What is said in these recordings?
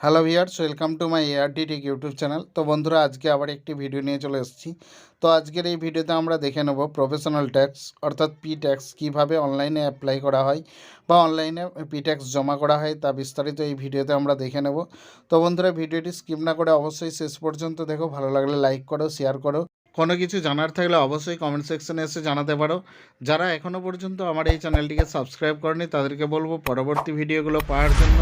Hello viewers welcome to my ART tech YouTube channel তো বন্ধুরা, আজকে আবার একটি ভিডিও নিয়ে চলে এসেছি। তো আজকের এই ভিডিওতে আমরা দেখে নেব প্রফেশনাল ট্যাক্স অর্থাৎ পি ট্যাক্স কীভাবে অনলাইনে অ্যাপ্লাই করা হয় বা অনলাইনে পি ট্যাক্স জমা করা হয় তা বিস্তারিত এই ভিডিওতে আমরা দেখে নেব। তো বন্ধুরা ভিডিওটি স্কিপ না করে অবশ্যই শেষ পর্যন্ত দেখো। ভালো লাগলে লাইক করো শেয়ার করো। কোনো কিছু জানার থাকলে অবশ্যই কমেন্ট সেকশনে এসে জানাতে পারো। যারা এখনও পর্যন্ত আমার এই চ্যানেলটিকে সাবস্ক্রাইব করেনি, তাদেরকে বলব পরবর্তী ভিডিওগুলো পাওয়ার জন্য।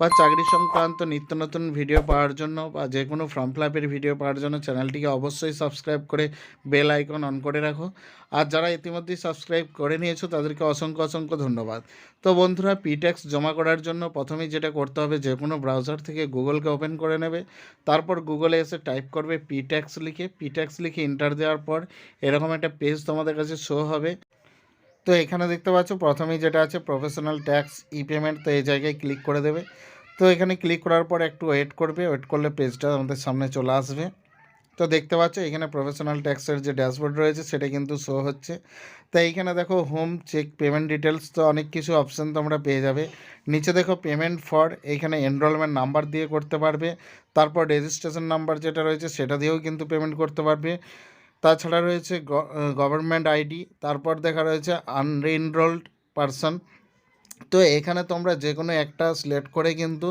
বা চাকরি সংক্রান্ত নিত্য নতুন ভিডিও পাওয়ার জন্য বা যে কোনো ফর্ম ফিলাপের ভিডিও পাওয়ার জন্য চ্যানেলটিকে অবশ্যই সাবস্ক্রাইব করে বেল আইকন অন করে রাখো। আর যারা ইতিমধ্যেই সাবস্ক্রাইব করে নিয়েছো, তাদেরকে অসংখ্য অসংখ্য ধন্যবাদ। তো বন্ধুরা পিট্যাক্স জমা করার জন্য প্রথমেই যেটা করতে হবে, যে কোনো ব্রাউজার থেকে গুগলকে ওপেন করে নেবে। তারপর গুগলে এসে টাইপ করবে পিট্যাক্স লিখে। পিট্যাক্স লিখে ইন্টার দেওয়ার পর এরকম একটা পেজ তোমাদের কাছে শো হবে। তো এখানে দেখতে পাচ্ছ, প্রথমেই যেটা আছে প্রফেশনাল ট্যাক্স ই পেমেন্ট তো এই জায়গায় ক্লিক করে দেবে। তো এখানে ক্লিক করার পর একটু ওয়েট করবে ওয়েট করলে পেজটা আমাদের সামনে চলে আসবে। তো দেখতে পাচ্ছ, এখানে প্রফেশনাল ট্যাক্সের যে ড্যাশবোর্ড রয়েছে, সেটা কিন্তু শো হচ্ছে। তো এইখানে দেখো হোম চেক পেমেন্ট ডিটেলস তো অনেক কিছু অপশান তোমরা পেয়ে যাবে। নিচে দেখো পেমেন্ট ফর এইখানে এনরোলমেন্ট নাম্বার দিয়ে করতে পারবে। তারপর রেজিস্ট্রেশন নাম্বার যেটা রয়েছে, সেটা দিয়েও কিন্তু পেমেন্ট করতে পারবে। তাছাড়া রয়েছে গভর্নমেন্ট আইডি তারপর দেখা রয়েছে আনএনরোলড পারসন তো এখানে তোমরা যে কোনো একটা সিলেক্ট করে কিন্তু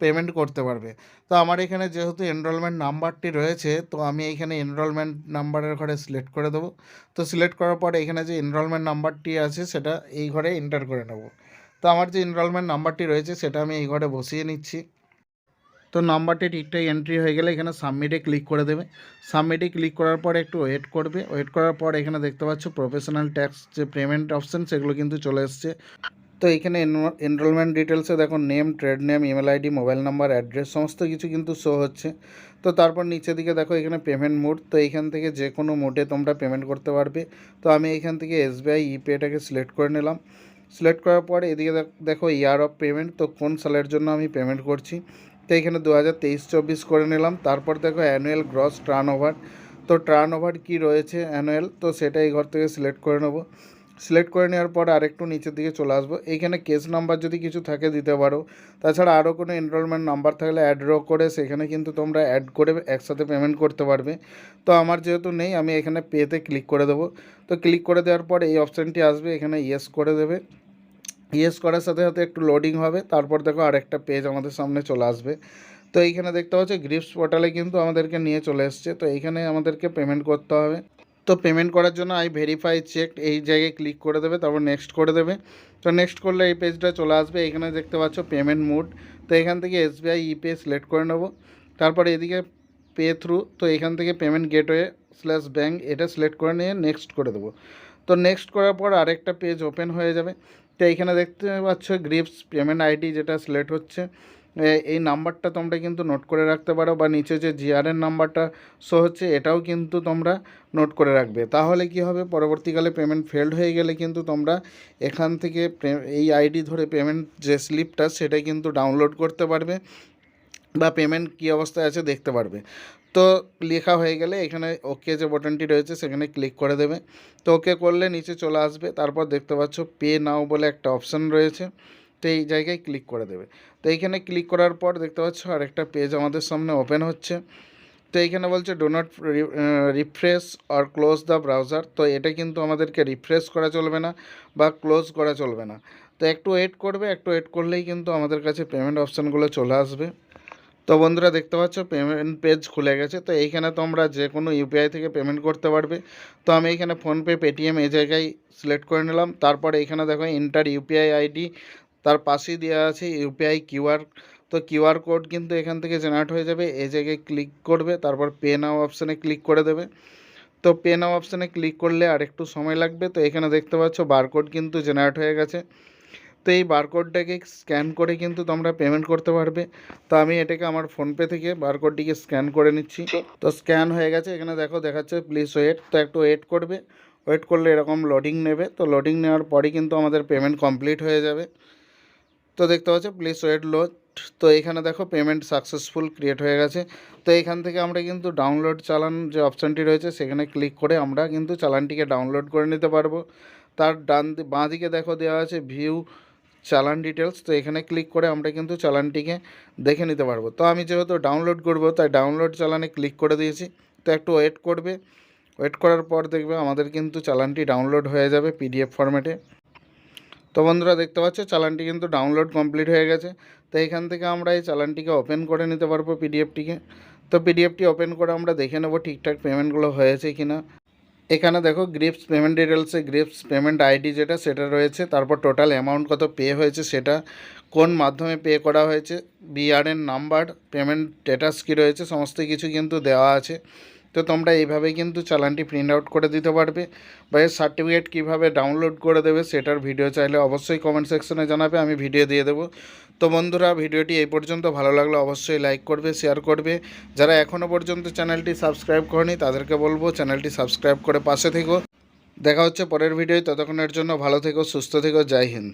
পেমেন্ট করতে পারবে। তো আমার এখানে যেহেতু এনরোলমেন্ট নাম্বারটি রয়েছে, তো আমি এখানে এনরোলমেন্ট নাম্বারের ঘরে সিলেক্ট করে দেবো। তো সিলেক্ট করার পর এখানে যে এনরোলমেন্ট নাম্বারটি আছে, সেটা এই ঘরে এন্টার করে নেব। তো আমার যে এনরোলমেন্ট নাম্বারটি রয়েছে, সেটা আমি এই ঘরে বসিয়ে নিচ্ছি। তো নাম্বারটি ঠিকঠাক এন্ট্রি হয়ে গেলে এখানে সাবমিটে ক্লিক করে দেবে। সাবমিটে ক্লিক করার পর একটু ওয়েট করবে। ওয়েট করার পর এখানে দেখতে পাচ্ছ প্রফেশনাল ট্যাক্স যে পেমেন্ট অপশান সেগুলো কিন্তু চলে এসছে। তো এখানে এনরোলমেন্ট ডিটেলসে দেখো name trade name email ID mobile number address সমস্ত কিছু কিন্তু শো হচ্ছে। তো তারপর নিচে দিকে দেখো এখানে পেমেন্ট মোড তো এখান থেকে যে কোনো মোডে তোমরা পেমেন্ট করতে পারবে। তো আমি এখান থেকে এসবিআই ইপেটাকে সিলেক্ট করে নিলাম। সিলেক্ট করার পর এদিকে দেখো ইয়ার অফ পেমেন্ট তো কোন সালের জন্য আমি পেমেন্ট করছি? তো এখানে দু হাজার তেইশ, চব্বিশ করে নিলাম। তারপর দেখো অ্যানুয়াল গ্রস টার্ন ওভার তো টার্ন ওভার কী রয়েছে অ্যানুয়াল তো সেটা এই ঘর থেকে সিলেক্ট করে নেব। সিলেক্ট করে নেওয়ার পর আরেকটু নিচের দিকে চলে আসব। এইখানে কেস নাম্বার যদি কিছু থাকে দিতে পারো। তাছাড়া আরও কোনো এনরোলমেন্ট নাম্বার থাকলে অ্যাড রো করে সেখানে কিন্তু তোমরা অ্যাড করে একসাথে পেমেন্ট করতে পারবে। তো আমার যেহেতু নেই, আমি এখানে পেতে ক্লিক করে দেবো। তো ক্লিক করে দেওয়ার পর এই অপশানটি আসবে, এখানে ইয়েস করে দেবে। ইয়েস করার সাথে সাথে একটু লোডিং হবে, তারপর দেখো আরেকটা পেজ আমাদের সামনে চলে আসবে। তো এইখানে দেখতে পাচ্ছ গ্রিপস পোর্টালে কিন্তু আমাদেরকে নিয়ে চলে এসছে। তো এইখানে আমাদেরকে পেমেন্ট করতে হবে। তো পেমেন্ট করার জন্য আই ভেরিফাই চেক এই জায়গায় ক্লিক করে দেবে, তারপর নেক্সট করে দেবে। তো নেক্সট করলে এই পেজটা চলে আসবে, এখানে দেখতে পাচ্ছ পেমেন্ট মুড তো এখান থেকে এসবিআই ইপে সিলেক্ট করে নেব। তারপর এদিকে পে থ্রু তো এখান থেকে পেমেন্ট গেটওয়ে স্ল্যাশ ব্যাঙ্ক এটা সিলেক্ট করে নিয়ে নেক্সট করে দেবো। তো নেক্সট করার পর আরেকটা পেজ ওপেন হয়ে যাবে। তো এইখানে দেখতে পাচ্ছ গ্রিপস পেমেন্ট আইডি যেটা সিলেক্ট হচ্ছে। এই নাম্বারটা তোমরা কিন্তু নোট করে রাখতে পারো বা নিচে যে জিআরএন নাম্বারটা শো হচ্ছে, এটাও কিন্তু তোমরা নোট করে রাখবে। তাহলে কি হবে? পরবর্তীকালে পেমেন্ট ফেলড হয়ে গেলে কিন্তু তোমরা এখান থেকে এই আইডি ধরে পেমেন্ট যে স্লিপটা সেটা কিন্তু ডাউনলোড করতে পারবে বা পেমেন্ট কী অবস্থায় আছে দেখতে পারবে। তো লেখা হয়ে গেলে এখানে ওকে যে বটনটি রয়েছে, সেখানে ক্লিক করে দেবে। তো ওকে করলে নিচে চলে আসবে। তারপর দেখতে পাচ্ছ পে নাও বলে একটা অপশান রয়েছে। তো এই জায়গায় ক্লিক করে দেবে। তো এইখানে ক্লিক করার পর দেখতে পাচ্ছ আরেকটা পেজ আমাদের সামনে ওপেন হচ্ছে। তো এইখানে বলছে ডো নট রিফ্রেশ আর ক্লোজ দ্য ব্রাউজার তো এটা কিন্তু আমাদেরকে রিফ্রেশ করা চলবে না বা ক্লোজ করা চলবে না। তো একটু ওয়েট করবে, একটু ওয়েট করলেই কিন্তু আমাদের কাছে পেমেন্ট অপশানগুলো চলে আসবে। তো বন্ধুরা দেখতে পাচ্ছ পেমেন্ট পেজ খুলে গেছে। তো এইখানে তোমরা যে কোনো ইউপিআই থেকে পেমেন্ট করতে পারবে। তো আমি এইখানে ফোনপে পেটিএম এই জায়গায় সিলেক্ট করে নিলাম। তারপর এইখানে দেখো ইন্টার ইউপিআই আইডি তার পাশেই দেওয়া আছে ইউপিআই কিউআর তো কিউআর কোড কিন্তু এখান থেকে জেনারেট হয়ে যাবে। এই জায়গায় ক্লিক করবে তারপর পে নাও অপশানে ক্লিক করে দেবে। তো পে নাও অপশানে ক্লিক করলে আর একটু সময় লাগবে। তো এখানে দেখতে পাচ্ছ বারকোড কিন্তু জেনারেট হয়ে গেছে। তো এই বারকোডটাকে স্ক্যান করে কিন্তু তোমরা পেমেন্ট করতে পারবে। তো আমি এটাকে আমার ফোনপে থেকে বারকোডটিকে স্ক্যান করে নিচ্ছি। তো স্ক্যান হয়ে গেছে। এখানে দেখো দেখাচ্ছে প্লিজ ওয়েট। তো একটু ওয়েট করবে। ওয়েট করলে এরকম লোডিং নেবে। তো লোডিং নেওয়ার পরই কিন্তু আমাদের পেমেন্ট কমপ্লিট হয়ে যাবে। তো দেখতে পাচ্ছ প্লিজ ওয়েট লোড তো এখানে দেখো পেমেন্ট সাকসেসফুল ক্রিয়েট হয়ে গেছে। তো এখান থেকে আমরা কিন্তু ডাউনলোড চালান যে অপশানটি রয়েছে, সেখানে ক্লিক করে আমরা কিন্তু চালানটিকে ডাউনলোড করে নিতে পারব। তার ডান বাঁ দিকে দেখো দেওয়া আছে ভিউ চালান ডিটেলস তো এখানে ক্লিক করে আমরা কিন্তু চালানটিকে দেখে নিতে পারব। তো আমি যেহেতু ডাউনলোড করব, তাই ডাউনলোড চালানে ক্লিক করে দিয়েছি। তো একটু ওয়েট করবে। ওয়েট করার পর দেখবে আমাদের কিন্তু চালানটি ডাউনলোড হয়ে যাবে পিডিএফ ফরম্যাটে তো বন্ধুরা দেখতে পাচ্ছ, চালানটি কিন্তু ডাউনলোড কমপ্লিট হয়ে গেছে। তো এখান থেকে আমরা এই চালানটিকে ওপেন করে নিতে পারব পিডিএফটিকে তো পিডিএফটি ওপেন করে আমরা দেখে নেব ঠিকঠাক পেমেন্টগুলো হয়েছে কি না এখানে দেখো গ্রিপস পেমেন্ট ডিটেলসে গ্রিপস পেমেন্ট আইডি যেটা, সেটা রয়েছে। তারপর টোটাল অ্যামাউন্ট কত পে হয়েছে সেটা, কোন মাধ্যমে পে করা হয়েছে বিআরএন নাম্বার পেমেন্ট স্ট্যাটাস কী রয়েছে, সমস্ত কিছু কিন্তু দেওয়া আছে। তো তোমরা এইভাবে কিন্তু চালানটি প্রিন্ট আউট করে দিতে পারবে। বা এর সার্টিফিকেট কীভাবে ডাউনলোড করে দেবে সেটার ভিডিও চাইলে অবশ্যই কমেন্ট সেকশনে জানাবে, আমি ভিডিও দিয়ে দেবো। তো বন্ধুরা, ভিডিওটি এই পর্যন্ত। ভালো লাগলে অবশ্যই লাইক করবে শেয়ার করবে। যারা এখনও পর্যন্ত চ্যানেলটি সাবস্ক্রাইব করেনি, তাদেরকে বলব চ্যানেলটি সাবস্ক্রাইব করে পাশে থেকো। দেখা হচ্ছে পরের ভিডিও ততক্ষণের জন্য ভালো থেকো, সুস্থ থেকো। জয় হিন্দ।